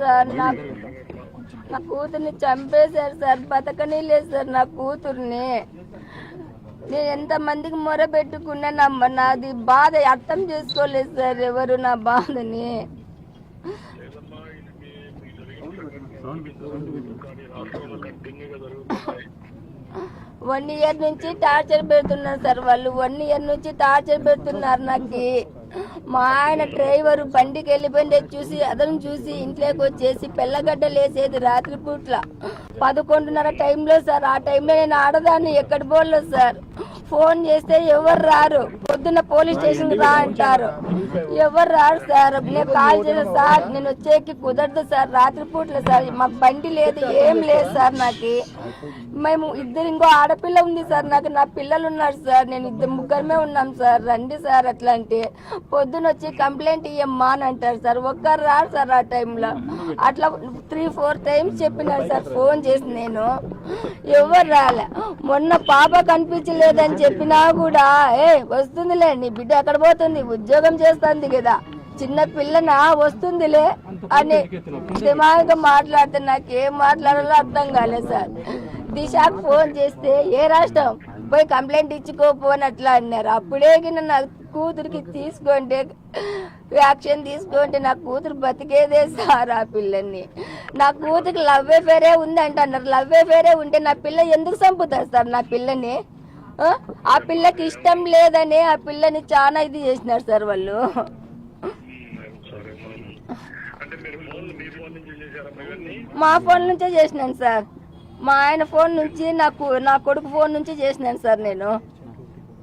Sir నాకు నా కూతుర్ని చంపేశారు సార్ బతకనే లేదు సార్ నా కూతుర్ని. నేను ఎంత మందికి మొర పెట్టుకున్నా నాది బాధ అర్థం చేసుకోలేదు సార్ ఎవరు నా బాధని. వన్ ఇయర్ నుంచి టార్చర్ పెడుతున్నారు సార్ వాళ్ళు. వన్ ఇయర్ నుంచి టార్చర్ పెడుతున్నారు నాకు. మా ఆయన డ్రైవర్ బండికి వెళ్ళిపోయింది చూసి అతను చూసి ఇంట్లోకి వచ్చేసి పిల్లగడ్డలు వేసేది రాత్రి పూట్ల పదకొండున్నర టైంలో సార్ ఆ టైంలో నేను ఆడదాన్ని ఎక్కడ పోలేదు సార్. ఫోన్ చేస్తే ఎవరు రారు. పొద్దున్న పోలీస్ స్టేషన్ రా అంటారు. ఎవరు రారు సార్? నేను కాల్ చేసిన సార్. నేను వచ్చేకి కుదరదు సార్. రాత్రిపూట్ల సార్. మాకు బండి లేదు ఏం లేదు సార్ నాకు. మేము ఇద్దరు ఇంకో ఆడపిల్ల ఉంది సార్ నాకు. నా పిల్లలు ఉన్నారు సార్. నేను ఇద్దరు ముగ్గురమే ఉన్నాం సార్. రండి సార్ అట్లా అంటే పొద్దున వచ్చి కంప్లైంట్ ఇయ్యమ్మా అని అంటారు సార్. ఒక్కరు రారు సార్ ఆ టైంలో. అట్లా త్రీ ఫోర్ టైమ్స్ చెప్పినారు సార్. ఫోన్ చేసి నేను. ఎవరు రాలే. మొన్న పాప కనిపించలేదని చెప్పినా కూడా ఏ వస్తుంది వస్తుందిలే నీ బిడ్డ ఎక్కడ పోతుంది? ఉద్యోగం చేస్తుంది కదా. చిన్న పిల్లనా? వస్తుందిలే. అని దిమాగా మాట్లాడితే నాకు ఏం మాట్లాడాలో అర్థం కాలేదు సార్. దిశాకు ఫోన్ చేస్తే ఏ రాష్ట్రం? పోయి కంప్లైంట్ ఇచ్చుకోపో అని అట్లా అన్నారు. అప్పుడే నా కూతురికి తీసుకుంటే యాక్షన్ తీసుకుంటే నా కూతురు బతికేదే సార్ ఆ పిల్లని. నా కూతురికి లవ్ ఎఫేరే ఉంది అంటున్నారు లవ్ ఎఫేరే ఉంటే నా పిల్ల ఎందుకు చంపుతారు సార్ నా పిల్లని? ఆ? ఆ పిల్లకి ఇష్టం లేదని ఆ పిల్లని చాలా ఇది చేసినారు సార్ వాళ్ళు. మా ఫోన్ నుంచే చేసినాను సార్. మా ఆయన ఫోన్ నుంచి నాకు నా కొడుకు ఫోన్ నుంచి చేసినాను సార్ నేను ఎన్ని ఫోన్ చేయగలరు మీరు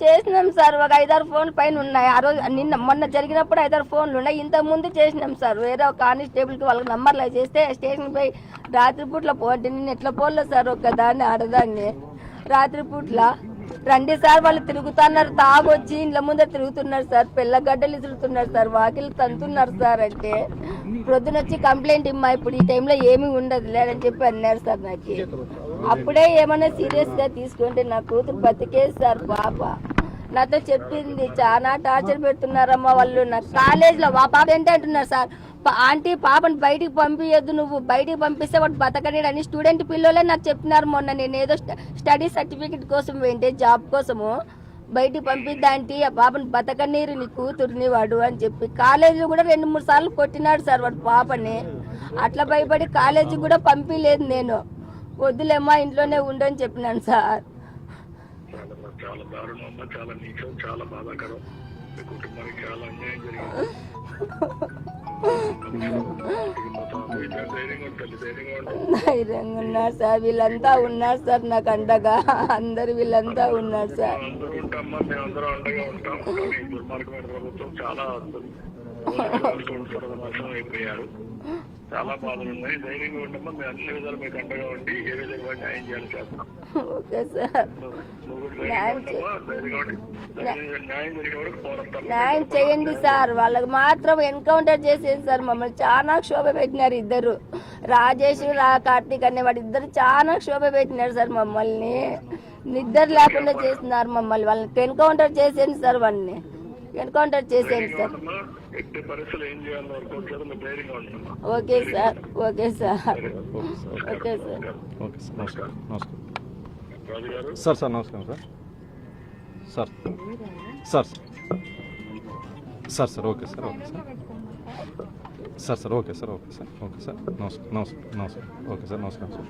చేసినాం సార్ ఒక ఐదారు ఫోన్లు పైన ఉన్నాయి. ఆ రోజు నిన్న మొన్న జరిగినప్పుడు ఐదారు ఫోన్లు ఉన్నాయి. ఇంత ముందు చేసినాం సార్. వేరే ఒక కానిస్టేబుల్కి వాళ్ళకి నంబర్లు చేస్తే స్టేషన్ పై రాత్రిపూట్ల పోటీ నేను ఎట్లా పోలేదు సార్ ఒక్కదాన్ని ఆడదాన్ని. రాత్రిపూట్ల రండి సార్ వాళ్ళు తిరుగుతున్నారు. తాగొచ్చి ఇండ్ల ముందే తిరుగుతున్నారు సార్. పిల్లగడ్డలు తిరుగుతున్నారు సార్. వాకిలు తంతున్నారు సార్ అంటే. ప్రొద్దునొచ్చి కంప్లైంట్ ఇమ్మా ఇప్పుడు ఈ టైంలో ఏమీ ఉండదు లేదని చెప్పి అన్నారు సార్ నాకు. అప్పుడే ఏమన్నా సీరియస్గా తీసుకుంటే నా కూతురు బతికేది సార్ పాప నాతో చెప్పింది చాలా టార్చర్ పెడుతున్నారమ్మా వాళ్ళు. నా కాలేజ్లో మా పాప ఏంటి అంటున్నారు సార్? ఆంటీ పాపని బయటికి పంపించద్దు నువ్వు. బయటికి పంపిస్తే వాడు బతకనేడు అని స్టూడెంట్ పిల్లలే నాకు చెప్పినారు మొన్న. నేను ఏదో స్టడీ సర్టిఫికెట్ కోసం ఏంటి జాబ్ కోసము బయటికి పంపిద్దా ఆంటీ? ఆ పాపని బతకనీరు నీ కూతురుని వాడు అని చెప్పి. కాలేజీలో కూడా రెండు మూడు సార్లు కొట్టినాడు సార్ వాడు పాపని. అట్లా భయపడి కాలేజీ కూడా పంపించలేదు నేను. వద్దులేమ్మా ఇంట్లోనే ఉండని చెప్పినాను సార్. చాలా చాలా దారుణం అమ్మా చాలా నీచం చాలా బాధాకరం. మీ కుటుంబానికి చాలా అన్యాయం జరిగింది. ధైర్యంగా ఉన్నారు సార్ వీళ్ళంతా ఉన్నారు సార్ నాకు అండగా. అందరు వీళ్ళంతా ఉన్నారు సార్. ప్రభుత్వం చాలా అయిపోయారు. చాలా బాధలు ఉన్నాయి. ధైర్యంగా ఉండమ్మా. మేము అన్ని విధాలు మీకు అండగా ఉండి ఏ విధంగా న్యాయం చేయాలి చేస్తాం ఓకే సార్. న్యాయం చేయండి సార్. వాళ్ళకి మాత్రం ఎన్కౌంటర్ చేసేది సార్. మమ్మల్ని చాలా క్షోభ పెట్టినారు ఇద్దరు. రాజేష్ రా కార్తీక్ అనేవాడు ఇద్దరు చాలా క్షోభ పెట్టినారు సార్ మమ్మల్ని. నిద్ర లేకుండా చేస్తున్నారు మమ్మల్ని. వాళ్ళని ఎన్కౌంటర్ చేసేయండి సార్ వాళ్ళని ఎన్కౌంటర్ చేసేయండి సార్. ఎట్టి పరిస్థితులు ఏం చేయాలో అనుకోవట్లేదు మీరు ధైర్యంగా ఉంటున్నాం okay sir okay sir. Okay sir. Okay sir. నమస్కారం. నమస్కారం. సార్ సార్ నమస్కారం sir. Sir sir. Sir sir okay sir okay sir. Sir sir okay sir okay sir okay sir. నమస్కారం నమస్కారం నమస్కారం. ఓకే సార్ నమస్కారం సార్.